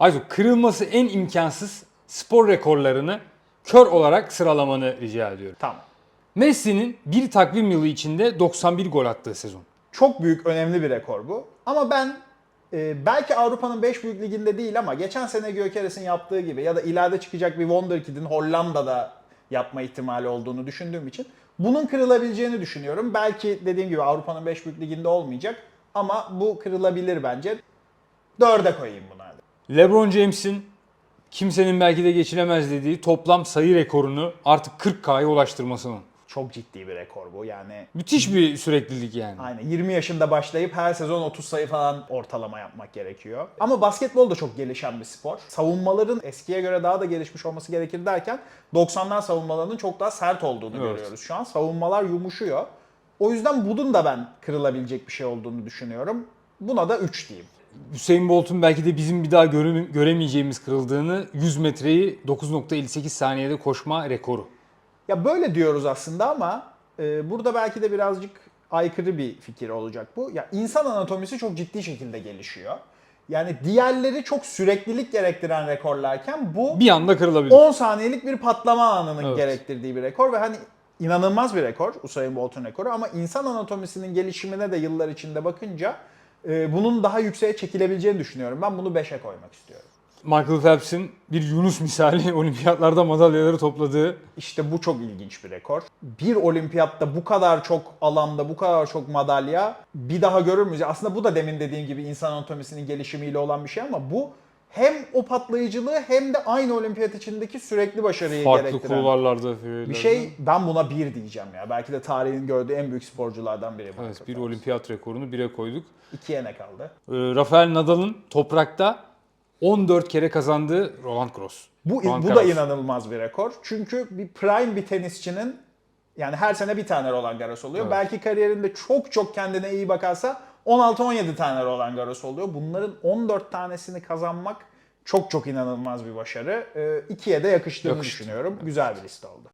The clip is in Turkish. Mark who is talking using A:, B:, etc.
A: Aysu kırılması en imkansız spor rekorlarını kör olarak sıralamanı rica ediyorum.
B: Tamam.
A: Messi'nin bir takvim yılı içinde 91 gol attığı sezon.
B: Çok büyük, önemli bir rekor bu. Ama ben e, belki Avrupa'nın 5 büyük liginde değil ama geçen sene Gökeres'in yaptığı gibi ya da ileride çıkacak bir Wonderkid'in Hollanda'da yapma ihtimali olduğunu düşündüğüm için bunun kırılabileceğini düşünüyorum. Belki dediğim gibi Avrupa'nın 5 büyük liginde olmayacak ama bu kırılabilir bence. Dörde koyayım bunu.
A: LeBron James'in kimsenin belki de geçilemez dediği toplam sayı rekorunu artık 40K'ya ulaştırmasının.
B: Çok ciddi bir rekor bu yani.
A: Müthiş bir süreklilik yani.
B: Aynen 20 yaşında başlayıp her sezon 30 sayı falan ortalama yapmak gerekiyor. Ama basketbol da çok gelişen bir spor. Savunmaların eskiye göre daha da gelişmiş olması gerekir derken 90'lar savunmalarının çok daha sert olduğunu
A: Evet.
B: görüyoruz şu an. Savunmalar yumuşuyor. O yüzden bunun da ben kırılabilecek bir şey olduğunu düşünüyorum. Buna da 3 diyeyim.
A: Hüseyin Bolt'un belki de bizim bir daha göre- göremeyeceğimiz kırıldığını 100 metreyi 9.58 saniyede koşma rekoru.
B: Ya böyle diyoruz aslında ama e, burada belki de birazcık aykırı bir fikir olacak bu. Ya insan anatomisi çok ciddi şekilde gelişiyor. Yani diğerleri çok süreklilik gerektiren rekorlarken bu
A: Bir anda kırılabilir.
B: 10 saniyelik bir patlama anının
A: Evet.
B: gerektirdiği bir rekor ve hani inanılmaz bir rekor Usain Bolt'un rekoru ama insan anatomisinin gelişimine de yıllar içinde bakınca e, bunun daha yükseğe çekilebileceğini düşünüyorum. Ben bunu 5'e koymak istiyorum.
A: Michael Phelps'in bir Yunus misali olimpiyatlarda madalyaları topladığı
B: İşte bu çok ilginç bir rekor. Bir olimpiyatta bu kadar çok alanda, bu kadar çok madalya bir daha görür müyüz? Aslında bu da demin dediğim gibi insan anatomisinin gelişimiyle olan bir şey ama bu hem o patlayıcılığı hem de aynı olimpiyat içindeki sürekli başarıyı
A: farklı
B: gerektiren
A: kulvarlarda
B: bir şey. Ben buna bir diyeceğim ya. Belki de tarihin gördüğü en büyük sporculardan biri.
A: Evet, bir
B: Phelps.
A: olimpiyat rekorunu bire koyduk.
B: İkiye ne kaldı?
A: Ee, Rafael Nadal'ın toprakta 14 kere kazandığı Roland Garros.
B: Bu,
A: Roland
B: bu da inanılmaz bir rekor. Çünkü bir prime bir tenisçinin yani her sene bir tane Roland Garros oluyor.
A: Evet.
B: Belki kariyerinde çok çok kendine iyi bakarsa 16-17 tane Roland Garros oluyor. Bunların 14 tanesini kazanmak çok çok inanılmaz bir başarı. Ee, ikiye de yakıştığını
A: Yakıştı.
B: düşünüyorum. Güzel bir liste oldu.